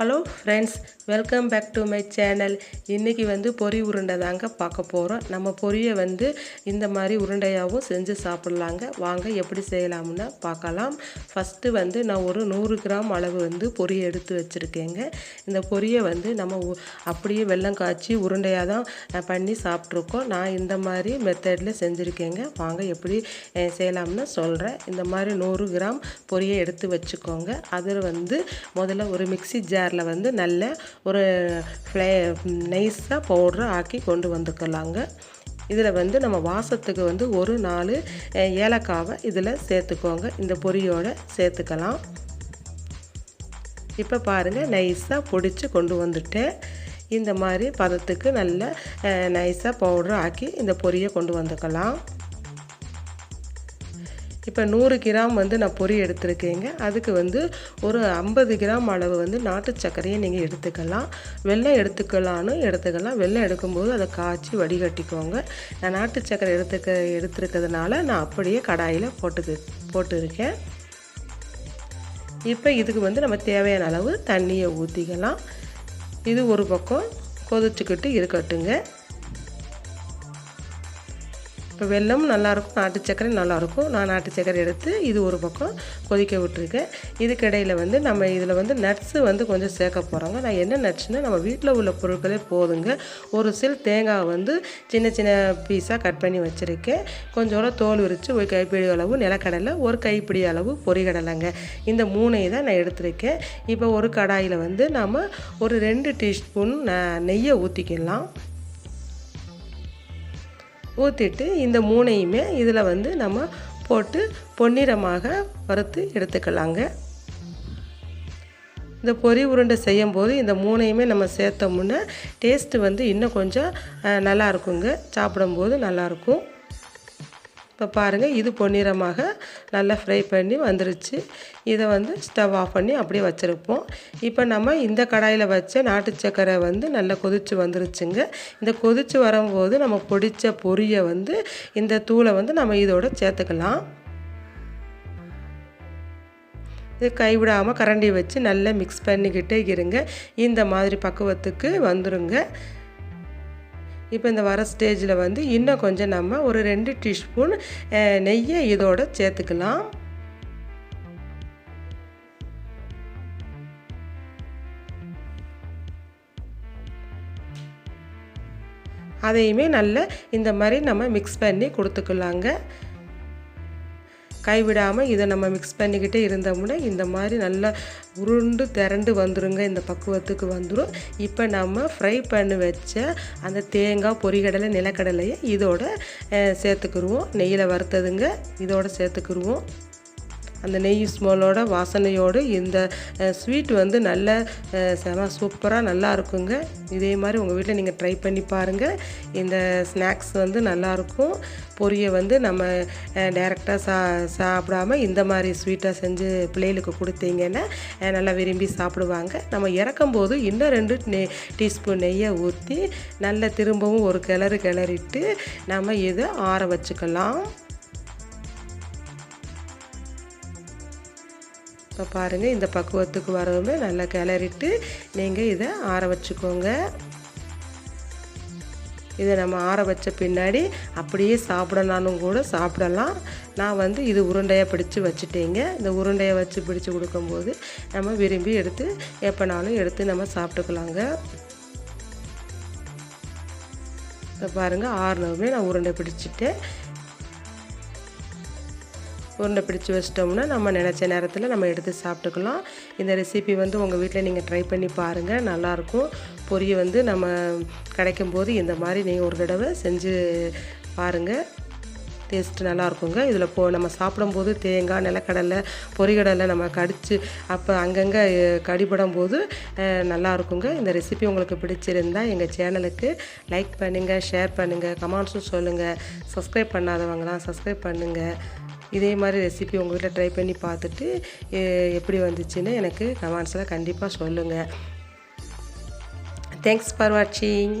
Hello friends welcome back to my channel இன்றைக்கி வந்து பொரி உருண்டை தாங்க பார்க்க போகிறோம் நம்ம பொரியை வந்து இந்த மாதிரி உருண்டையாகவும் செஞ்சு சாப்பிட்லாங்க. வாங்க எப்படி செய்யலாம்னு பார்க்கலாம். ஃபஸ்ட்டு வந்து நான் ஒரு நூறு கிராம் அளவு வந்து பொரி எடுத்து வச்சுருக்கேங்க. இந்த பொரியை வந்து நம்ம உ- அப்படியே வெள்ளம் காய்ச்சி உருண்டையாக தான் பண்ணி சாப்பிட்ருக்கோம் நான் இந்த மாதிரி மெத்தடில் செஞ்சுருக்கேங்க. வாங்க எப்படி செய்யலாம்னு சொல்கிறேன் இந்த மாதிரி நூறு கிராம் பொரியை எடுத்து வச்சுக்கோங்க. அதில் வந்து முதல்ல ஒரு மிக்ஸி ஜாரில் வந்து நல்ல ஒரு ஃப்ளே நைஸாக பவுட்ரு ஆக்கி கொண்டு வந்துக்கலாங்க. இதில் வந்து நம்ம வாசத்துக்கு வந்து ஒரு நாலு ஏலக்காவை இதில் சேர்த்துக்கோங்க. இந்த பொரியோட சேர்த்துக்கலாம். இப்போ பாருங்கள் நைஸாக பிடிச்சி கொண்டு வந்துட்டேன். இந்த மாதிரி பதத்துக்கு நல்ல நைஸாக பவுட்ரு ஆக்கி இந்த பொரியை கொண்டு வந்துக்கலாம். இப்போ நூறு கிராம் வந்து நான் பொரி எடுத்திருக்கேங்க. அதுக்கு வந்து ஒரு ஐம்பது கிராம் அளவு வந்து நாட்டு சர்க்கரையை நீங்கள் எடுத்துக்கலாம். வெள்ளம் எடுத்துக்கலான்னு எடுத்துக்கலாம். வெள்ளம் எடுக்கும்போது அதை காய்ச்சி வடிகட்டிக்கோங்க. நான் நாட்டு சர்க்கரை எடுத்துக்க எடுத்துருக்கிறதுனால நான் அப்படியே கடாயில் போட்டுக்கு போட்டுருக்கேன். இப்போ இதுக்கு வந்து நம்ம தேவையான அளவு தண்ணியை ஊற்றிக்கலாம் இது ஒரு பக்கம் கொதிச்சுக்கிட்டு இருக்கட்டுங்க. இப்போ வெள்ளமும் நல்லாயிருக்கும் நாட்டு சர்க்கரை நல்லாயிருக்கும். நான் நாட்டு சர்க்கரை எடுத்து இது ஒரு பக்கம் கொதிக்க விட்டுருக்கேன். இதுக்கிடையில் வந்து நம்ம இதில் வந்து நட்ஸு வந்து கொஞ்சம் சேர்க்க போகிறோங்க. நான் என்ன நட்ஸ்னால் நம்ம வீட்டில் உள்ள பொருட்களே போதுங்க. ஒரு சில் தேங்காய் வந்து சின்ன சின்ன பீஸாக கட் பண்ணி வச்சுருக்கேன். கொஞ்சோட தோல் விரித்து ஒரு கைப்பிடி அளவு நிலக்கடலை ஒரு கைப்பிடி அளவு பொறிகடலைங்க இந்த மூணையும் தான் நான் எடுத்திருக்கேன். இப்போ ஒரு கடாயில் வந்து நம்ம ஒரு ரெண்டு டீஸ்பூன் நெய்யை ஊற்றிக்கலாம் ஊற்றிட்டு இந்த மூணையுமே இதில் வந்து நம்ம போட்டு பொன்னிறமாக வறுத்து எடுத்துக்கலாங்க. இந்த பொரி உருண்டை செய்யும்போது இந்த மூணையுமே நம்ம சேர்த்தோம்னா டேஸ்ட்டு வந்து இன்னும் கொஞ்சம் அஹ், நல்லா இருக்குங்க. சாப்பிடும்போது நல்லாயிருக்கும் இப்போ பாருங்கள் இது பொன்னிறமாக நல்லா ஃப்ரை பண்ணி வந்துருச்சு. இதை வந்து ஸ்டவ் ஆஃப் பண்ணி அப்படியே வச்சுருப்போம். இப்போ நம்ம இந்த கடாயில் வச்ச நாட்டு சக்கரை வந்து நல்லா கொதிச்சு வந்துருச்சுங்க. இந்த கொதிச்சு வரும்போது நம்ம பொடித்த பொரியை வந்து இந்த தூளை வந்து நம்ம இதோட சேர்த்துக்கலாம். இது கைவிடாமல் கரண்டி வச்சு நல்லா மிக்ஸ் பண்ணிக்கிட்டே இருங்க. இந்த மாதிரி பக்குவத்துக்கு வந்துருங்க. இப்போ இந்த வர ஸ்டேஜில் வந்து இன்னும் கொஞ்சம் நம்ம ஒரு ரெண்டு டீஸ்பூன் நெய்யை இதோட சேர்த்துக்கலாம். அதையுமே நல்லா இந்த மாதிரி நம்ம மிக்ஸ் பண்ணி கொடுத்துக்கலாங்க. கைவிடாமல் இதை நம்ம மிக்ஸ் பண்ணிக்கிட்டே இருந்தோம்னா இந்த மாதிரி நல்லா உருண்டு திரண்டு வந்துருங்க. இந்த பக்குவத்துக்கு வந்துடும் இப்போ நம்ம ஃப்ரை பண்ணி வச்ச அந்த தேங்காய் பொரிகடலை நிலக்கடலையை இதோட சேர்த்துக்குருவோம் சேர்த்துக்கிருவோம். நெய்யில் வறுத்ததுங்க. இதோட சேர்த்துக்குருவோம். அந்த நெய் ஸ்மெல்லோட வாசனையோடு இந்த ஸ்வீட் வந்து நல்ல செம சூப்பராக நல்லா இருக்குங்க. இதே மாதிரி உங்கள் வீட்டில் நீங்கள் ட்ரை பண்ணி பாருங்கள் இந்த ஸ்நாக்ஸ் வந்து நல்லாயிருக்கும் பொரியை வந்து நம்ம டைரெக்டாக சா சாப்பிடாம இந்த மாதிரி ஸ்வீட்டாக செஞ்சு பிள்ளைகளுக்கு கொடுத்தீங்கன்னா நல்லா விரும்பி சாப்பிடுவாங்க. நம்ம இறக்கும்போது இன்னும் ரெண்டு நெ டீஸ்பூன் நெய்யை ஊற்றி நல்லா திரும்பவும் ஒரு கிளறு கிளறிட்டு நம்ம இதை ஆற வச்சுக்கலாம். இப்போ பாருங்கள் இந்த பக்குவத்துக்கு வரவுமே நல்லா கிளறிட்டு நீங்கள் இதை ஆற வச்சுக்கோங்க. இதை நம்ம ஆற வச்ச பின்னாடி அப்படியே சாப்பிடலானும் கூட சாப்பிடலாம். நான் வந்து இது உருண்டையாக பிடிச்சு வச்சுட்டேங்க. இந்த உருண்டையை வச்சு பிடிச்சி கொடுக்கும்போது நம்ம விரும்பி எடுத்து எப்போனாலும் எடுத்து நம்ம சாப்பிட்டுக்கலாங்க. இப்போ பாருங்கள் ஆறுனவுமே நான் உருண்டை பிடிச்சிட்டேன். உருண்டை பிடிச்சி வச்சிட்டோம்னா நம்ம நினச்ச நேரத்தில் நம்ம எடுத்து சாப்பிட்டுக்கலாம். இந்த ரெசிபி வந்து உங்கள் வீட்டில் நீங்கள் ட்ரை பண்ணி பாருங்கள் நல்லாயிருக்கும். பொரியை வந்து நம்ம கிடைக்கும் போது இந்த மாதிரி நீங்கள் ஒரு தடவை செஞ்சு பாருங்கள் டேஸ்ட்டு நல்லா இருக்குங்க இதில் போ நம்ம சாப்பிடும்போது தேங்காய் நிலக்கடலை பொறிகடலை நம்ம கடித்து அப்போ அங்கங்கே கடிபடும் போது நல்லாயிருக்குங்க. நல்லா இருக்குங்க இந்த ரெசிபி உங்களுக்கு பிடிச்சிருந்தா எங்கள் சேனலுக்கு லைக் பண்ணுங்கள் ஷேர் பண்ணுங்கள் கமெண்ட்ஸும் சொல்லுங்கள் சப்ஸ்கிரைப் பண்ணாதவங்களாம் சப்ஸ்கிரைப் பண்ணுங்கள் இதே மாதிரி ரெசிபி உங்கள் வீட்டில் ட்ரை பண்ணி பார்த்துட்டு எப்படி வந்துச்சுன்னு எனக்கு கமெண்ட்ஸில் கண்டிப்பாக சொல்லுங்கள் தேங்க்ஸ் ஃபார் வாட்சிங்